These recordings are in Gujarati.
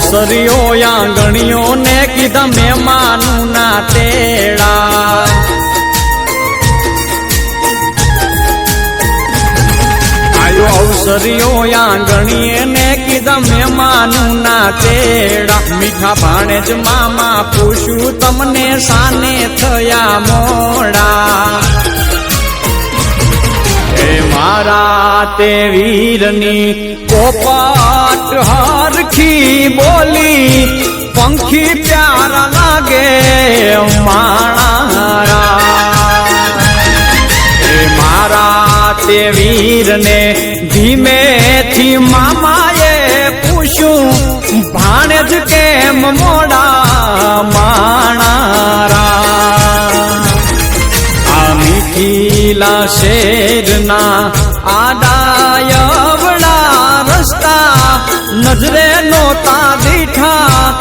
અવસરીઓ આંગણીઓ ને કીધા મહેમાનું ના તેડા. આયો અવસરીઓ આંગણીએ ને કીધા મહેમાનું ના તેડા જ મામા પૂછ્યું, તમને સાને થયા મોડા? મારા તે વીરની કોપાટ હરખી બોલી, પંખી પ્યારા લાગે માણારા એ મારા તે વીરને ધીમેથી મામાએ પૂછ્યું ભાણે જ કેમ મોડા માણારા શેરના આડાયવડા રસ્તા નજરે નોતા દીઠા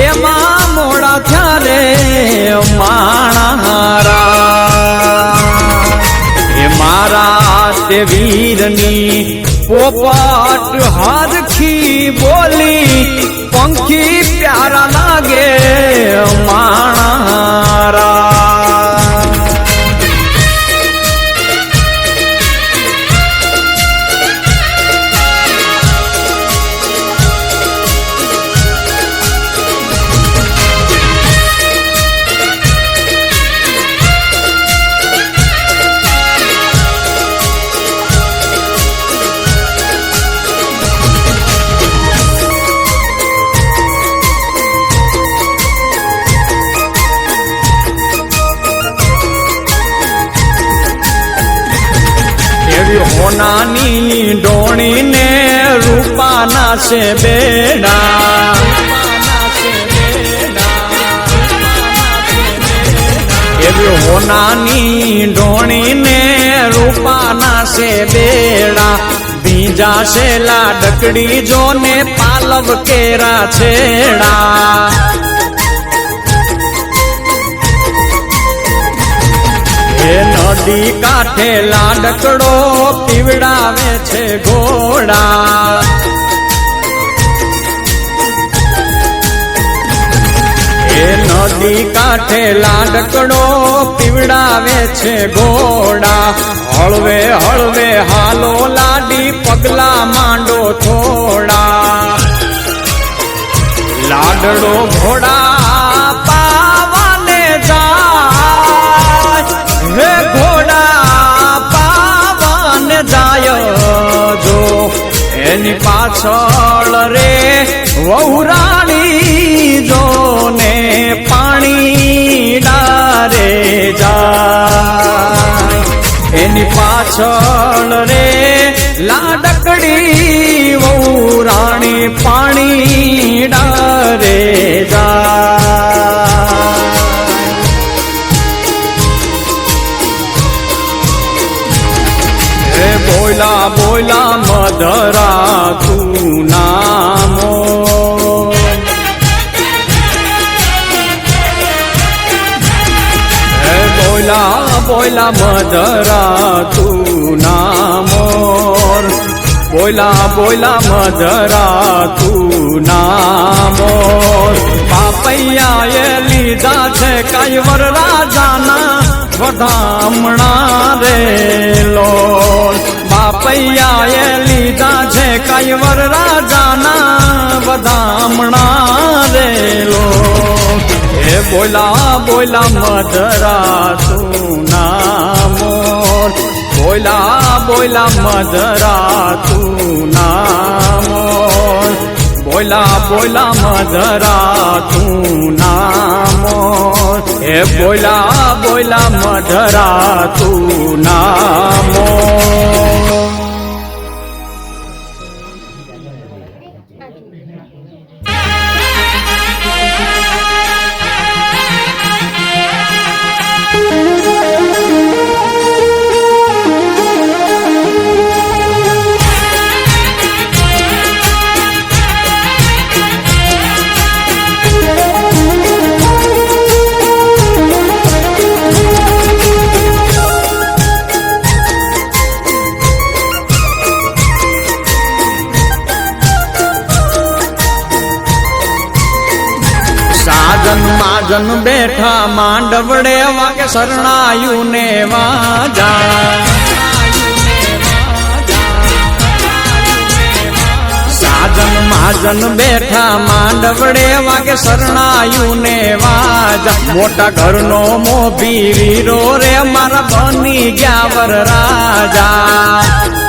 એમાં મોડા થયારે માણારા એ મારા તે વીરની પોપટ હારખી બોલી, પંખી પ્યારા લાગે માણારા રૂપાના છે બેડા એવી હોનાની ઢોણીને રૂપાના છે બેડા. બીજા શેલા ડકડી જોને પાલવ કેરા છેડા. એ નદી કાંઠે લાડકડો પીવડાવે છે ઘોડા. કાંઠે લાડકડો પીવડાવે છે ઘોડા હળવે હળવે, હાલો લાડી, પગલા માંડો થોડા. લાડડો ઘોડા પાવાને જાય. હે ઘોડા જાય જો. એની પાછળ રે વહુરાણી એની પાછળ રે લાડકડી વહુ રાણી પાણી ડારે જાય બોલા બોલા મધરા બોલા મધરા, તું નામોર બોલા બોલા મધરા, તું નામોર પાપૈયાએ લીધા છે કૈવર રાજાના વધામણા રે લોલ બાપૈયાએ લીધા છે કૈવર રાજાના વધામણા રે એ બોલા બોલા મધરા, તું નામોર બોલા બોલા મધરા તું નામોર બોલા બોલા મધરા તું નામોર એ બોલા બોલા મધરા તું નામોર માજન બેઠા માંડવડે વાગે શરણાયું ને વાજા. સાજન માજન બેઠા માંડવડે વાગે શરણાયું ને વાજા. મોટા ઘરનો મોભી વીરો રે, મારા બની ગયા વર રાજા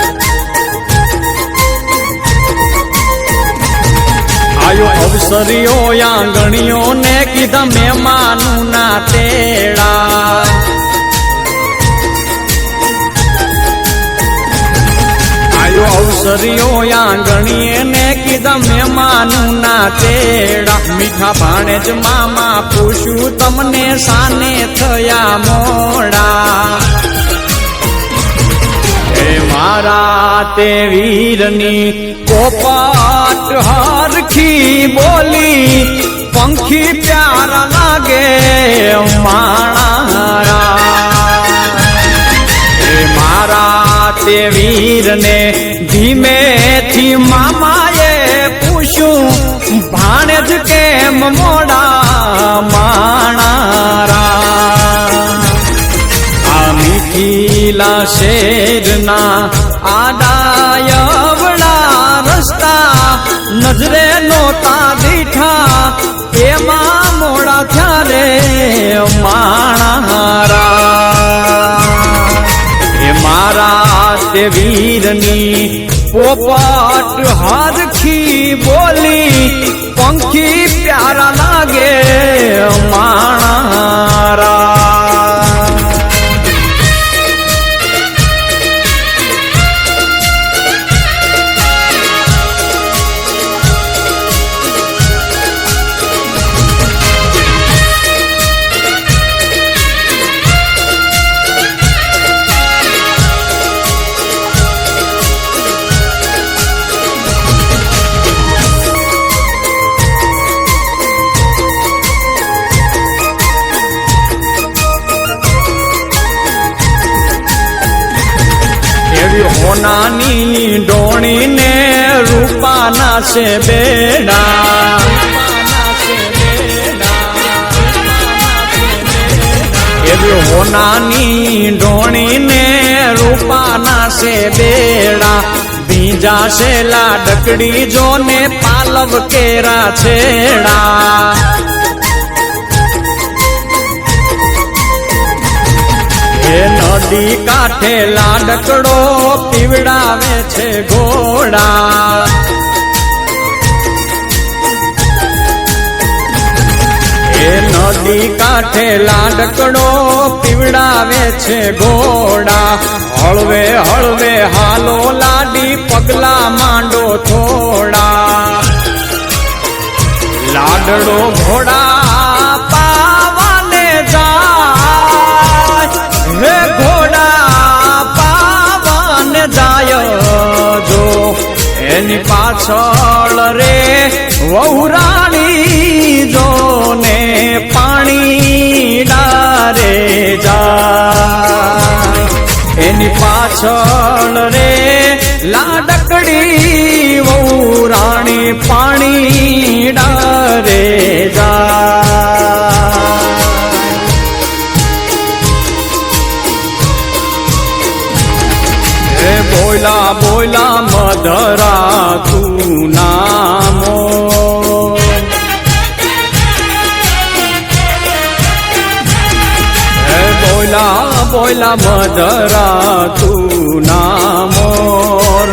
અવસરીઓ, આંગણીઓ ને કીધા મહેમાનું ના તેડા. આયો અવસરીઓ, આંગણીએ ને કીધા મહેમાનું ના તેડા. મીઠા ભાણે જ મામા પૂછ્યું, તમને સાને થયા મોડા? હે મારા તે વીરની કોપાટ હારખી બોલી. પંખી પ્યારા લાગે માણારા. હે મારા તે વીરને ધીમેથી મામાએ પૂછ્યું ભાણે જ કેમ મોડા મીઠીલા શેરના આડાયવડા રસ્તા નજરે નોતા દીઠા એમાં મોડા થયારે માણારા એ મારા તે વીરની પોપટ હરખી છે બેડા એવી હોનાની ડોણીને રૂપાના છે બેડા. બીજા છે લાડકડી જોને પાલવ કેરા છેડા. નદી કાંઠે લાડકડો પીવડાવે છે ઘોડા. નદી કાંઠે લાડકડો પીવડાવે છે ઘોડા. હળવે હળવે, હાલો લાડી પગલા માંડો થોડા. લાડડો ઘોડા પાવાને જાય. હે ઘોડા પાવાને જાય જો. એની પાછળ રે વહુરાણી જો ને પાણી ડારે જા. એની પાછળ રે લાડકડી વહુ રાણી પાણી ડારે જા. બોલા બોલા મધરા બોલા મધરા તું નામોર.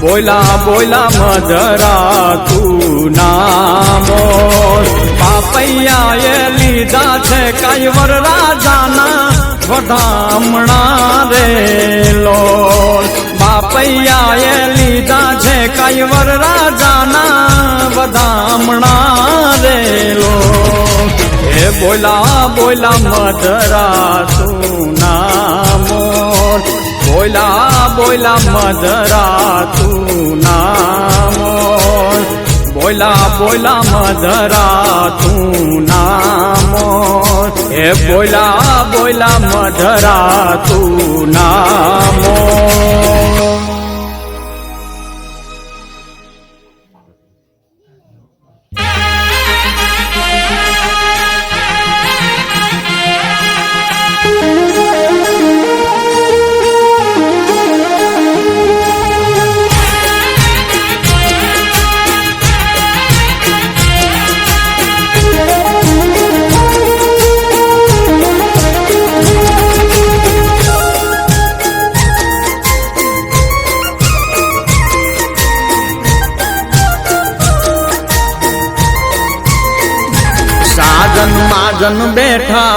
બોલા બોલા મધરા તું નામોર. પાપૈયાએ લીધા છે કૈવર રાજાના વધામણા રે લોલ બાપૈયાએ લીધા છે કૈવર રાજાના વધામણા રે લોલ હે બોલા બોલા, મધરા તું નામોર બોલા બોલા, મધરા તું નામોર બોલા બોલા, મધરા તું નામોર હે બોલા બોલા, મધરા તું નામોર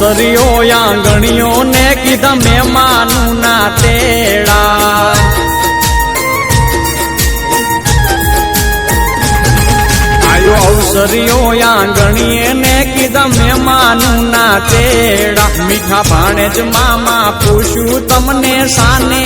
અવસરીઓ આંગણીઓ ને કીધા મહેમાનું ના તેડા. આયો અવસરીઓ આંગણીએ ને કીધા મહેમાનું ના તેડા. મીઠા ભાણે જ મામા પૂછ્યું, તમને સાને